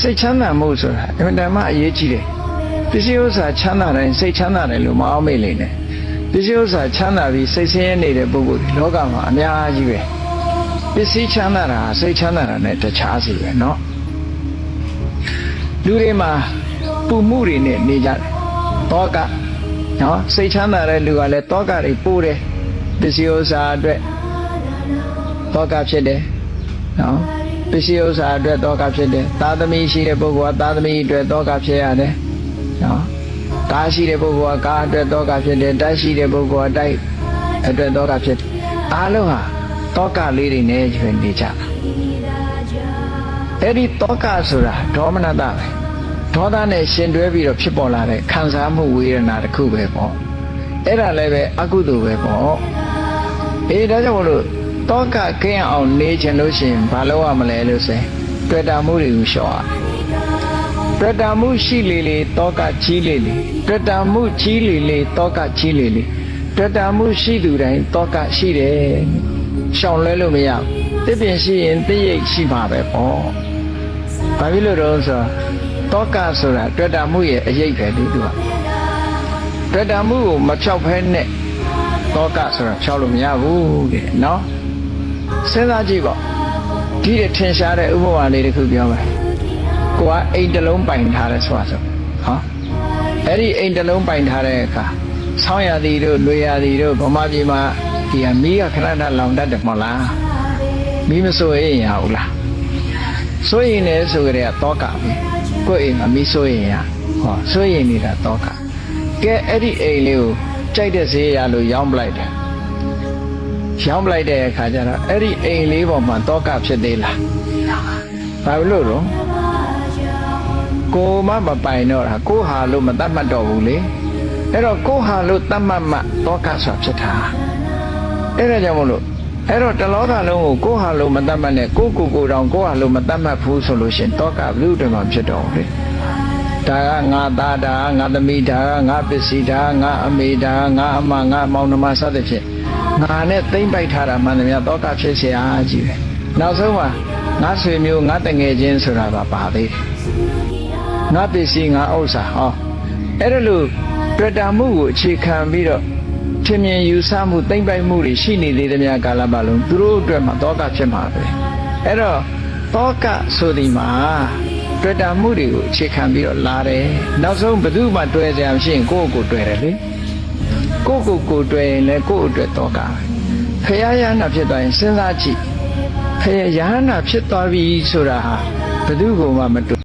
စိတ်ချမ်းသာမှုဆိုတာအမှန်တမ်းမှအရေးကြီးတယ်ပစ္စည်းဥစ္စာချမ်းသာတိုင်းစိတ်ချမ်းသာတယ်လို့မအောင်မေ့လိမ့်နဲ့ပစ္စည်းဥစ္စာချမ်းသာပြီးစိတ်ဆင်းရဲနေတဲ့ပုဂ္ဂိုလ်ဒီလောကမှာအများကြီးပဲပစ္စည်းချမ်းသာတာစိတ်ချမ်းသာတာနဲ့တခြားစီပဲเนาะလူတွေမှာပူမှုတွေနဲ့နေကြတယ်တောကနော်စိတ်ချမ်းသာတဲ့လူကလည်းတောကတွေပို့တယ်ပစ္စည်းဥစ္စာအတွက်တောကဖြစ်တယ်နော် ပစ္စည်းဥစ္စာအတွက်တောကဖြစ်တယ်သာသမီရှိတဲ့ပုဂ္ဂိုလ်ကသာသမီအတွက်တောကဖြစ်ရတယ်နော်ကားရှိတဲ့ပုဂ္ဂိုလ်ကကားအတွက်တောကဖြစ်တယ်တိုက်ရှိတဲ့ပုဂ္ဂိုလ်ကတိုက်အတွက်တောကဖြစ်တယ်အားလုံးဟာတောကလေးတွေနဲ့ကျွေးနေကြတာအဲ့ဒီတောကဆိုတာဒေါမနတပဲဒေါသနဲ့ရှင်တွဲပြီးတော့ဖြစ်ပေါ်လာတဲ့ခံစားမှုဝေဒနာတစ်ခုပဲပေါ့အဲ့ဒါလည်းပဲအကုသိုလ်ပဲပေါ့အေးဒါကြောင့်မလို့ တောကကင်းအောင်နေချင်လို့ရှိရင်ဘာလုပ်ရမလဲလို့ဆိုရင်တွေ့တာမှုတွေကိုရှော့ရတွေ့တာမှုရှိလေလေတောကကြီးလေလေတွေ့တာမှုကြီးလေလေတောကကြီးလေလေတွေ့တာမှုရှိသူတိုင်းတောကရှိတယ်ရှောင်လဲလို့မရဘူးတစ်ပင်ရှိရင်သိရိတ်ရှိမှာပဲပေါ့ဘာဖြစ်လို့တော့ဆိုတော့တောကဆိုတာတွေ့တာမှုရဲ့အရေးပဲလေသူကတွေ့တာမှုကိုမဖြောက်ဖဲနဲ့တောကဆိုတာဖြောက်လို့မရဘူးတဲ့နော် စဉ်းစားကြည့်ပေါ့ဒီတဲ့ထင်ရှားတဲ့ဥပမာလေးတစ်ခုပြောမယ်ကိုကအိမ်တစ်လုံးပိုင်ထားတယ်ဆိုတာဆိုဟောအဲ့ဒီအိမ်တစ်လုံးပိုင်ထားတဲ့အခါဆောင်းရသည်တို့လွေရသည်တို့ဗမာပြည်မှာဒီကမီးကခဏခဏလောင်တတ်တယ်မဟုတ်လားမီးမဆိုရင်ရဘူးလားဆိုရင်လည်းဆိုကြတဲ့တောကပဲကိုယ့်အိမ်မှာမီးဆိုရင်ရဟောဆိုရင်နေတာတောကကဲအဲ့ဒီအိမ်လေးကိုကြိုက်တဲ့ဈေးရလို့ရောင်းပလိုက်တယ် ရောင်းပလိုက်တဲ့အခါကျတော့အဲ့ဒီအိမ်လေးပေါ်မှာတောကဖြစ်သေးလားဘာလို့လို့ကိုမမပိုင်တော့တာကိုဟာလို့မတတ်မှတ်တော့ဘူးလေအဲ့တော့ကိုဟာလို့တတ်မှတ်မှတောကဆိုတာဖြစ်တာအဲ့ဒါကြောင့်မလို့အဲ့တော့တလောကလုံးကိုကိုဟာလို့မတတ်မှတ်နဲ့ကိုကိုကိုတောင်ကိုဟာလို့မတတ်မှတ်ဘူးဆိုလို့ရှင်တောကဘယ်လိုတည်းမှဖြစ်တော့ဘူးလေဒါကငါသားဒါကငါသမီးဒါကငါပစ္စည်းဒါကငါအမေဒါကငါအမငါမောင်နှမစသဖြင့် ငါနဲ့သိမ့်ပိုက်ထားတာမှန်တယ်များတောကဖြစ်เสียအားကြီးပဲနောက်ဆုံးမှာငါဆွေမျိုးငါတငယ်ချင်းဆိုတာပါပါသေးတယ်ငါပစ္စည်းငါဥစ္စာဟောအဲ့ဒါလို့တွေ့တာမှုကိုအခြေခံပြီးတော့ထင်မြင်ယူဆမှုသိမ့်ပိုက်မှုတွေရှိနေသေးသမျှကာလပတ်လုံးသူတို့အတွက်မှာတောကဖြစ်မှာပဲအဲ့တော့တောကဆိုဒီမှာတွေ့တာမှုတွေကိုအခြေခံပြီးတော့လာတယ်နောက်ဆုံးဘယ်သူမှတွေ့ကြရမရှိရင်ကိုယ့်ကိုယ်တွေ့တယ်လေ ကိုယ့်ကိုယ်ကိုယ်တွေ့ရင်လည်းကိုယ့်အတွက်တောကပဲဖရာရဟနာဖြစ်သွားရင်စဉ်းစားကြည့်ဖရာရဟနာဖြစ်သွားပြီဆိုတာဟာဘယ်သူကမှမတွေ့